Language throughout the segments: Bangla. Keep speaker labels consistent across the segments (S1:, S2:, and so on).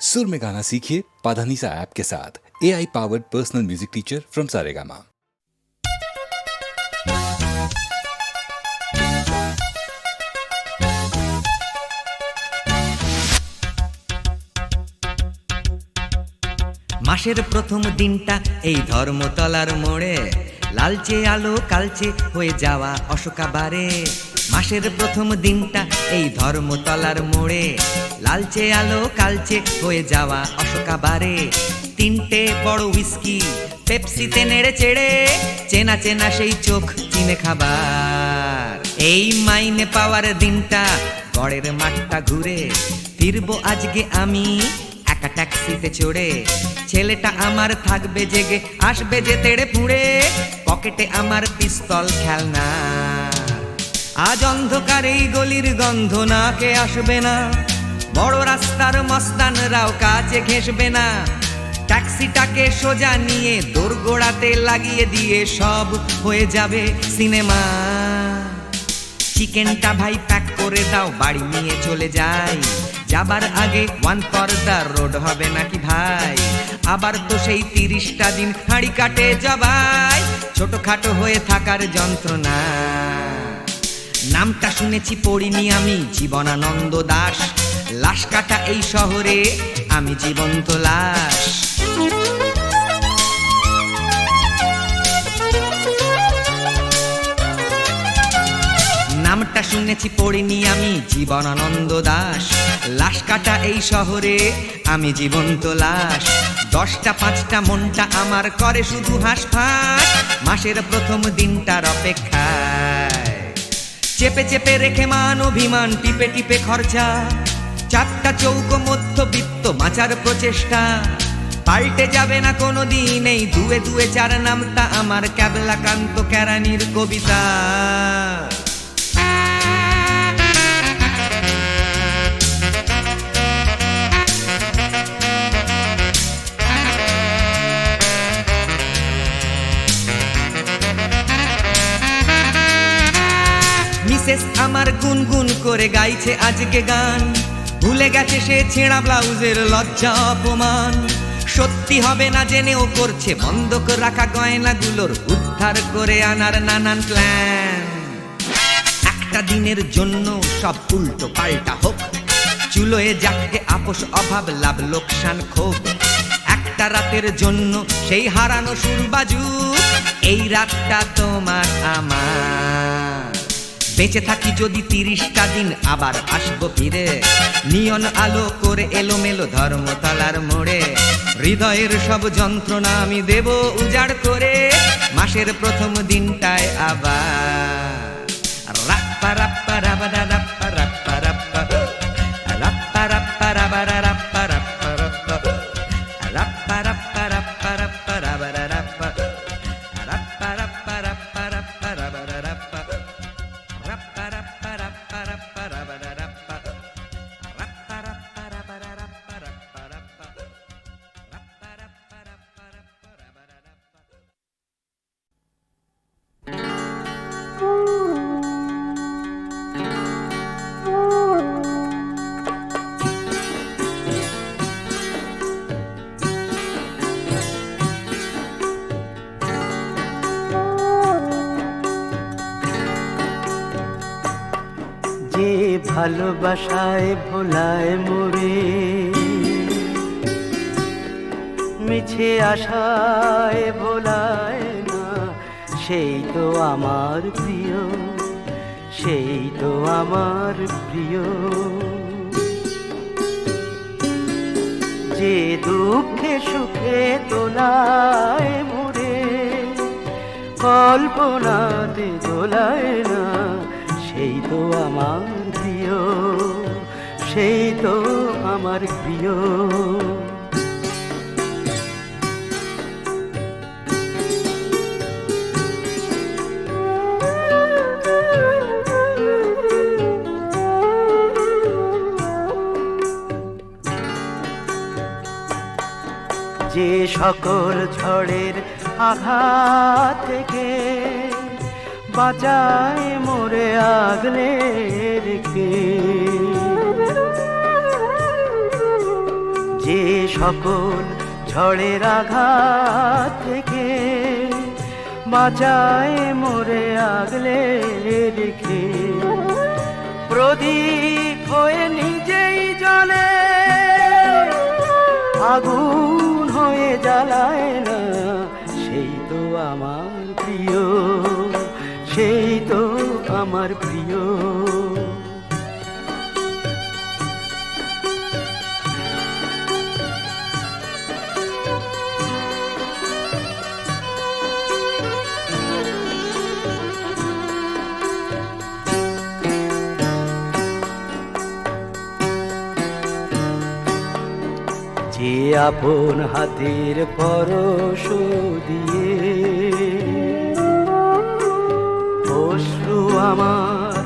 S1: सुर में गाना सीखिए पाधानीसा ऐप के साथ A I powered personal music teacher from Saregama
S2: মাসের প্রথম দিনটা এই ধর্মতলার মোড়ে লালচে আলো কালচে হয়ে যাওয়া অশোকাবারে মাসের প্রথম দিনটা এই ধর্মতলার মোড়ে লালচে আলো কালচে হয়ে যাওয়া অশোকাবারে। তিনটে বড় হুইস্কি পেপসিতে নেড়ে চেড়ে, চেনা চেনা সেই চোখ চিনে খাবার। এই মাইনে পাওয়ার দিনটা গড়ের মাঠটা ঘুরে, ফিরবো আজকে আমি একা ট্যাক্সিতে চড়ে। ছেলেটা আমার থাকবে জেগে, আসবে যে তেড়ে পুড়ে, পকেটে আমার পিস্তল খেলনা। আজ অন্ধকার এই গলির গন্ধ না কে আসবে না। বড় রাস্তার মস্তানরাও কাছে ঘেসবে না। ট্যাক্সিটাকে সোজা নিয়ে দোরগোড়াতে লাগিয়ে দিয়ে সব হয়ে যাবে সিনেমা। চিকেনটা ভাই প্যাক করে দাও, বাড়ি নিয়ে চলে যাই। যাবার আগে ওয়ান ফর দ্য রোড হবে নাকি ভাই? আবার তো সেই তিরিশটা দিন হাড়ি কাটে জবাই। ছোটখাটো হয়ে থাকার যন্ত্রণা। নামটা শুনেছি, পড়িনি আমি, জীবনানন্দ দাস। লাশ কাটা এই শহরে, আমি জীবন্ত লাশ। নামটা শুনেছি, পড়িনি আমি, জীবনানন্দ দাস। লাশ কাটা এই শহরে, আমি জীবন্ত লাশ। দশটা, পাঁচটা, মনটা আমার করে শুধু হাঁসফাঁস। মাসের প্রথম দিনটার অপেক্ষায়। চেপে চেপে রেখে মান, অভিমান, টিপে টিপে খরচা। চারটা চৌকো মধ্যবিত্ত মাচার প্রচেষ্টা। পাল্টে যাবে না কোনো দিন এই দুয়ে দুয়ে চার নামটা আমার ক্যাবলাকান্ত কেরানির কবিতা। মিসেস আমার গুনগুন করে গাইছে আজকে গান। ভুলে গেছে সে ছেঁড়া ব্লাউজের লজ্জা, অপমান। সত্যি হবে না জেনেও করছে বন্ধক রাখা গয়নাগুলোর উদ্ধার করে আনার নানান প্ল্যান একটা দিনের জন্য সব উল্টো পাল্টা হোক। চুলোয় যাকে আপোষ অভাব, লাভ, লোকসান ক্ষোভ। একটা রাতের জন্য সেই হারানো সুরবাজু, এই রাতটা তোমার আমার। বেঁচে থাকি যদি তিরিশটা দিন, আবার আসব ফিরে। নিয়ন আলো করে এলোমেলো ধর্মতলার মোড়ে। হৃদয়ের সব যন্ত্রণা আমি দেব উজাড় করে। মাসের প্রথম দিনটায় আবার। রাপ্পা রাপ্পা রাবাদা
S3: যে ভালোবাসায় ভোলায় মোরে। মিছে আশায় ভোলায় না, সেই তো আমার প্রিয়, সেই তো আমার প্রিয়। যে দুঃখে সুখে তোলায় মোরে, কল্পনাতে দোলায় না সেই তো আমার প্রিয় সেই তো আমার প্রিয়। যে সকল ঝড়ের আঘাত থেকে বাঁচায় মোরে আগলে রেখে।
S4: যে সকল ঝড়ের আঘাত থেকে বাঁচায় মোরে আগলে রেখে। প্রদীপ হয়ে নিজেই জলে আগুন হয়ে জ্বালায় আমার প্রিয়। আপন হাতের পরশ দিয়ে আমার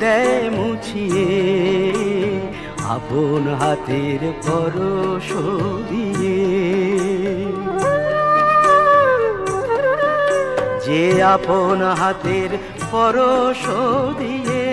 S4: দেয় মুছিয়ে, আপন হাতের পরশ দিয়ে। যে আপন হাতের পরশ দিয়ে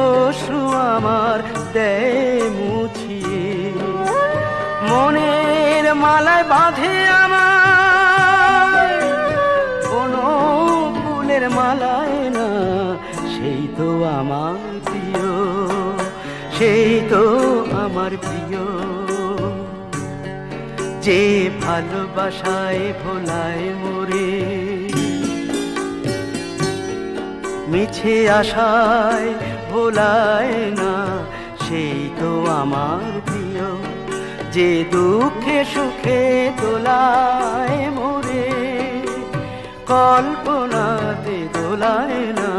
S4: অশ্রু আমার দেয় মুছিয়ে। মনের মালায় বাঁধে আমার ফুলের মালায় না, সেই তো আমার প্রিয়, সেই তো আমার প্রিয়। যে ভালোবাসায় ভোলায় মোরে, মিছে আশায় ভোলায় না, সেই তো আমার প্রিয়। যে দুঃখে সুখে তোলায় মোরে কল্পনাতে দোলায় না।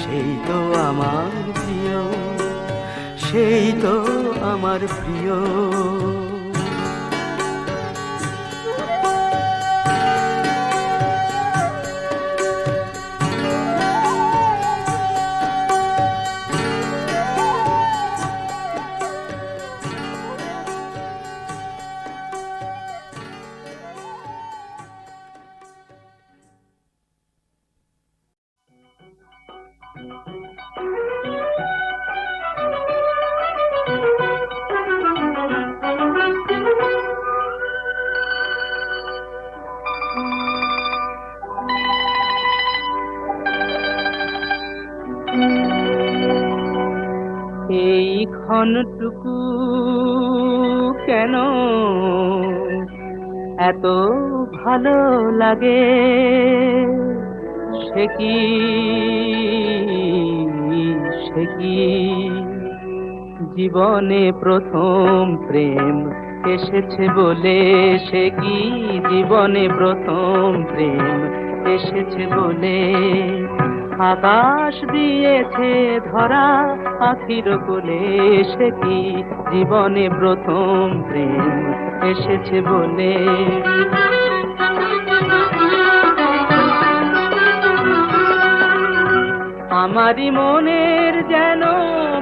S4: সেই তো আমার প্রিয় সেই তো আমার প্রিয়। এত ভালো লাগে, সে কি সে কি? জীবনে প্রথম প্রেম এসেছে বলে সে কি? জীবনে প্রথম প্রেম এসেছে বলে আকাশ দিয়েছে ধরা, পাখির কোলে সে কি? জীবনে প্রথম প্রেম এসেছে বলে। আমারই মনের যেন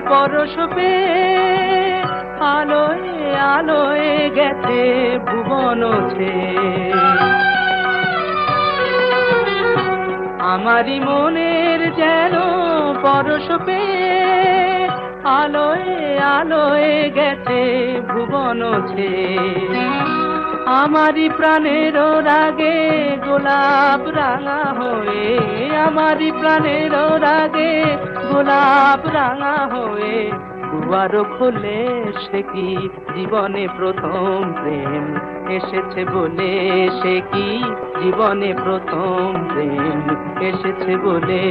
S4: পরশ পেয়ে আলোয় আলোয় গেছে ভুবন আমারই মনের যেন পরশ পেয়ে আলোয় আলোয় গেছে ভুবন আমারই প্রাণের রাগে গোলাপ রাঙা হয়ে, আমারই প্রাণের রাগে গোলাপ রাঙা হয়ে। দুয়ার খুলে, সে কি জীবনে প্রথম প্রেম? এসেছে বলে সে কি জীবনে প্রথম প্রেম? এসেছে বলে।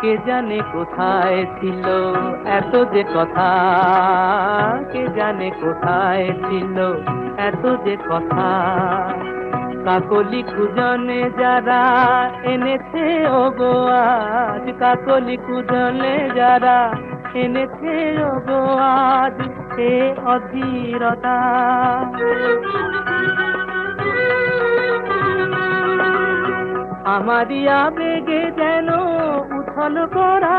S4: কে জানে কোথায় ছিল এত যে কথা? কে জানে কোথায় ছিল এত যে কথা? কাকলি কুজনে যারা এনেছে ও গো আজ কাকলি কুজনে যারা এনেছে ও গো আজ সে অধীরতা। আমারই আবেগে যেন উথল করা,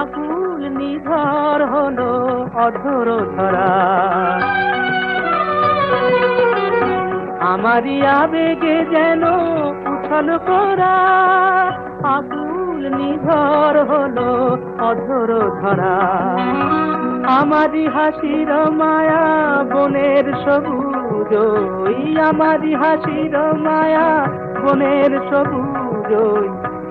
S4: আকুল নিধর হলো অধর ধরা। আমারই আবেগে যেন উথল করা, আকুল
S5: নিধর হলো অধর ধরা। আমারই হাসির মায়া, বনের সবুজ, ওই আমারই হাসির মায়া, বনের সবুজ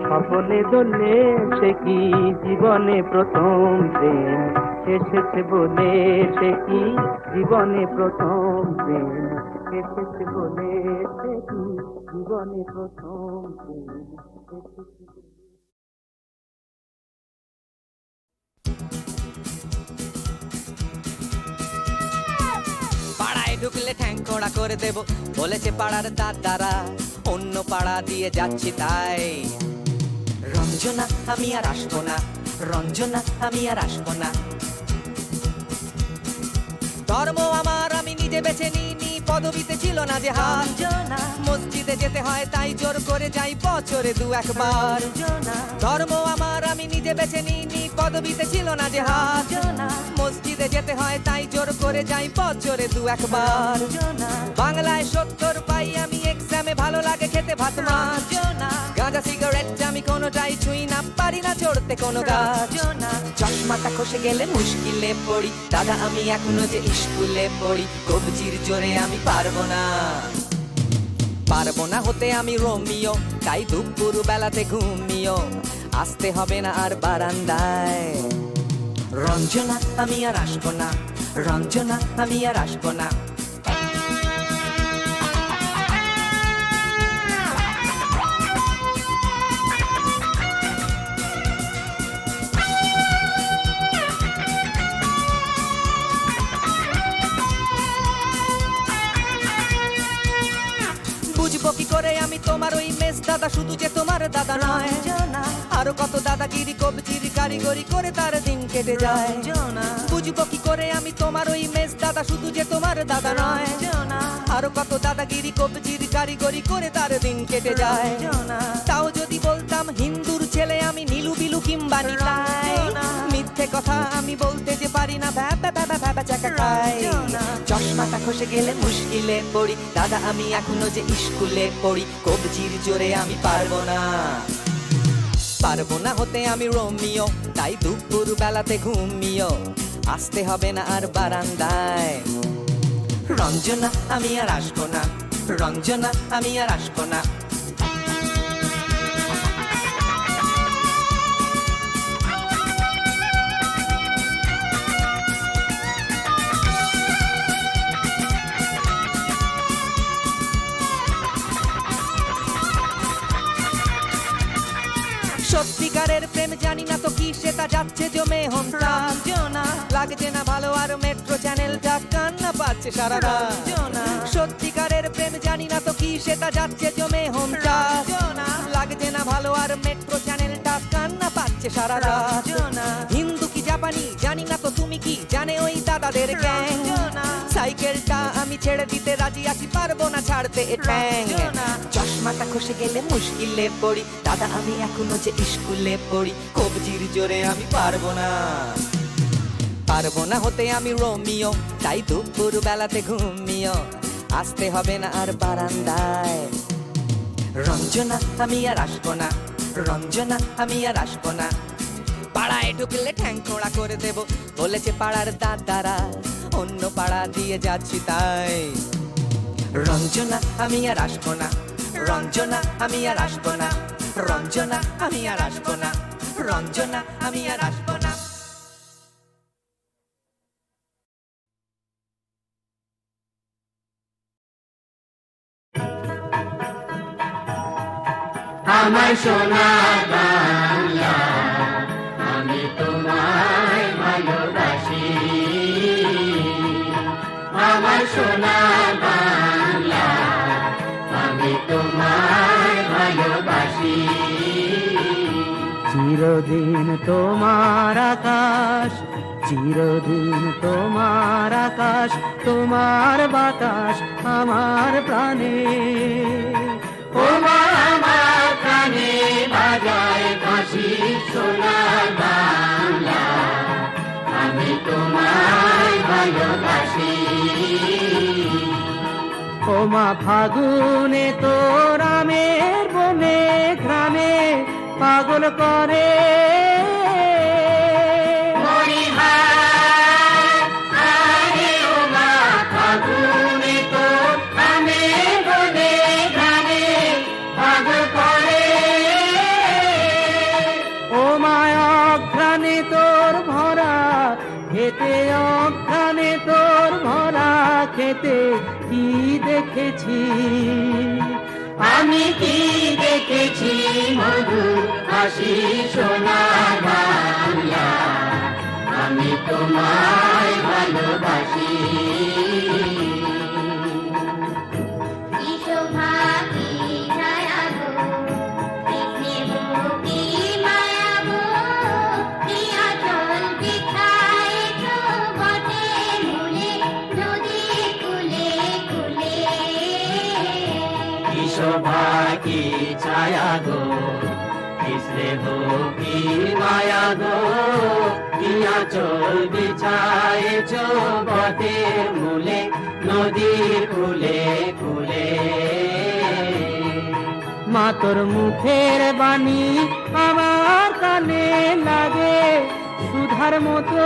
S5: স্বপনে দোলে সে কি জীবনে প্রথম প্রেম? এসেছে বলে সে কি জীবনে প্রথম প্রেম? এসেছে বলে সে কি জীবনে প্রথম প্রেম?
S2: ঢুকলে ঠ্যাং কোড়া করে দেব। বলেছে পাড়ার দাদারা অন্য পাড়া দিয়ে যাচ্ছি তাই। রঞ্জনা আমি আর আসব না। রঞ্জনা আমি আর আসব না। ধর্ম আমার আমি নিজে বেছে নিইনি। পদবিতে ছিল না যে হাত মসজিদে যেতে হয় তাই জোর করে যাই বছরে দু একবার। ধর্ম আমার আমি নিজে বেছে নিইনি। পদবিতে ছিল না যে হাত মসজিদে হয় তাই জোর করে যাই বছরে দু একবার। বাংলায় সত্তর পাই আমি এক্সামে ভালো লাগে খেতে ভাত মাছ। গাঁজা সিগারেট আমি কোনোটাই ছুঁই না পারি না চড়তে কোনো গাছ। চশমাটা খসে গেলে মুশকিলে পড়ি। দাদা আমি এখনও যে স্কুলে পড়ি কবজির জোরে আমি পারব না। পারব না হতে আমি রোমিও তাই দুপুর বেলাতে ঘুমিও। আসতে হবে না আর বারান্দায়। রঞ্জনা আমি আর আসব না রঞ্জনা আমি আর আসব না। বুঝব কি করে আমি তোমার ওই মেস দাদা শুধু যে তোমার দাদা নয়। আরও কত দাদাগিরি কবজির কারিগরি করে তার দিন কেটে যায়। বুঝব কি করে আমি তোমার ওই মেজ দাদা শুধু যে তোমার দাদা নয়। আরও কত দাদাগিরি কবজির কারিগরি করে তার দিন কেটে যায়। তাও যদি বলতাম হিন্দুর ছেলে আমি নীলু বিলু কিংবা নিতাই। মিথ্যে কথা আমি বলতে যে পারি না ভ্যাপা ভ্যাপা ভ্যাপা চাকা খাই। চশমাটা খসে গেলে মুশকিলে পড়ি। দাদা আমি এখনও যে স্কুলে পড়ি কবজির জোরে আমি পারব না। পারব না হতে আমি রোমিও, তাই দুপুর বেলাতে ঘুমিও। আসতে হবে না আর বারান্দায়। রঞ্জনা, আমি আর আসব না। রঞ্জনা, আমি আর আসব না। সত্যিকারের প্রেম জানি না তো কি সেটা যাচ্ছে জমে হোম লাগছে না ভালো আর মেট্রো চ্যানেলটা কান্না পাচ্ছে সারা রাত সত্যিকারের প্রেম জানি না তো কি সেটা যাচ্ছে জমে হোম লাগছে না ভালো আর মেট্রো চ্যানেলটা কান্না পাচ্ছে সারা রাত হিন্দু কি জাপানি জানি না তো তুমি কি জানে ওই দাদাদের গ্যাং। সাইকেলটা আমি ছেড়ে দিতে রাজি আছি পারব না ছাড়তে ট্যাং চশমাটা খসে গেলে মুশকিলে পড়ি। দাদা আমি এখনও যে স্কুলে পড়ি কবজির জোরে আমি পারব না। পারব না হতে আমি রোমিও তাই দুপুর বেলাতে ঘুমিও। আসতে হবে না আর বারান্দায়। রঞ্জনা আমি আর আসব না। রঞ্জনা আমি আর আসব না। পাড়ায় ঢুকলে ঠ্যাং করে দেব বলেছে পাড়ার দাদারা। অন্য পাড়া দিয়ে যাচ্ছি তাই। রঞ্জনা, আমি আর আসব না। রঞ্জনা, আমি আর আসব না। রঞ্জনা, আমি আর আসব না। রঞ্জনা, আমি আর আসব না।
S6: আমার সোনা আমার সোনা বাংলা আমি তোমায় ভালোবাসি।
S5: চিরদিন তোমার আকাশ চিরদিন তোমার আকাশ তোমার বাতাস আমার প্রাণে।
S6: ও আমার প্রাণে বাজায় বাঁশি সোনার বাংলা। আমি তোমায় ভালোবাসি।
S5: ওমা ফাগুনে তোর আমের বনে গ্রামে পাগল করে দেখেছি
S6: মধু হাসি সোনা বাংলা। আমি তোমায় ভালোবাসি। আচল বিছায়েছ বটের মূলে নদীর খুলে খুলে
S5: মা তোর মুখের বাণী আমার কানে লাগে, সুধার মতো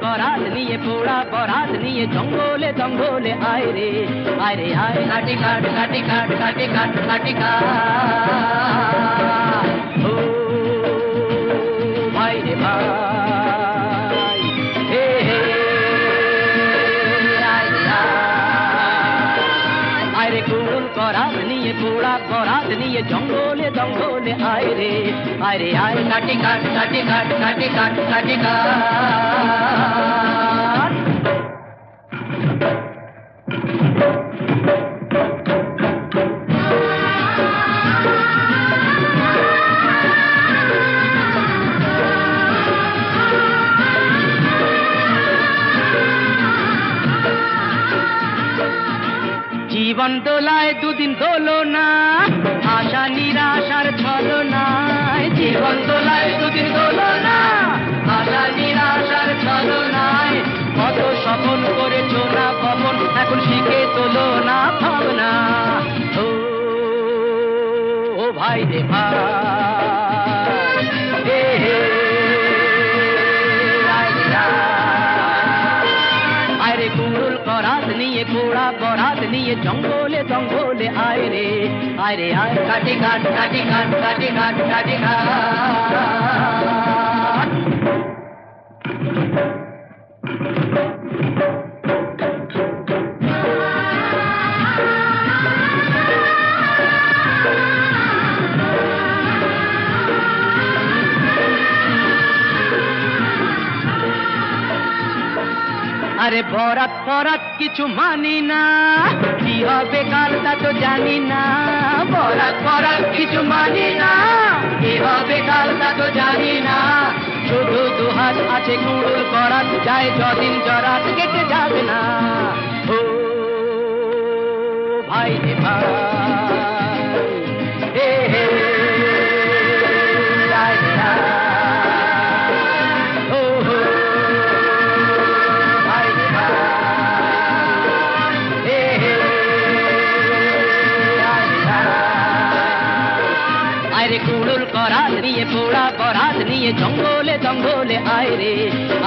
S5: করাত নিয়ে, পোড়া করাত নিয়ে, জঙ্গলে জঙ্গলে আয় রে। আয় রে, আয়। কাটি কাট কাটি কাট কাটি কাট কাটি কাট। রে কুড়ুল করাত নিয়ে পোড়া করাত নিয়ে জঙ্গলে জঙ্গলে আয় রে আয় রে আয় কাটি কাট কাটি কাট কাটি কাট কাটি কাট দোলায় দুদিন দোলো না। আশা নিরাশার ছলনায়, জীবন দোলায় দুদিন দোলো না। আশা নিরাশার ছলনায়, কত স্বপন করে না কখন এখন শিখে তোলো না ভাবনা। ও ভাই রে ভাই। আয় রে আয় কাটি কাট কাটি কাট কাটি কাট কাটি বরাত ফরাত কিছু মানি না। কি হবে কাল তা তো জানি না। বরাত ফরাত কিছু মানি না। কি হবে কাল তা তো জানি না। শুধু দুহাত আছে কুড়ুল করাত, যায় যদিন জরাত কেটে যাবে না। ও ভাই রে ভাই হে হে নিয়ে জঙ্গলে জঙ্গলে আয় রে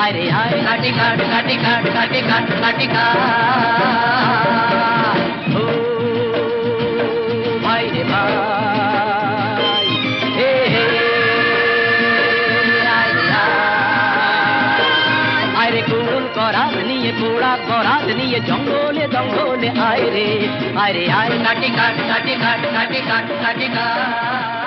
S5: আয় রে আয় কাটে কাট কাটে কাট কাটে কাট কাটে কাট ও ভাই রে ভাই হে হে আয় রে আয়। আয় রে কুড়ুল করাত নিয়ে পোড়া পরাত নিয়ে জঙ্গলে জঙ্গলে আয় রে আয় রে আয় কাটে কাট কাটে কাট কাটে কাট কাটে কাট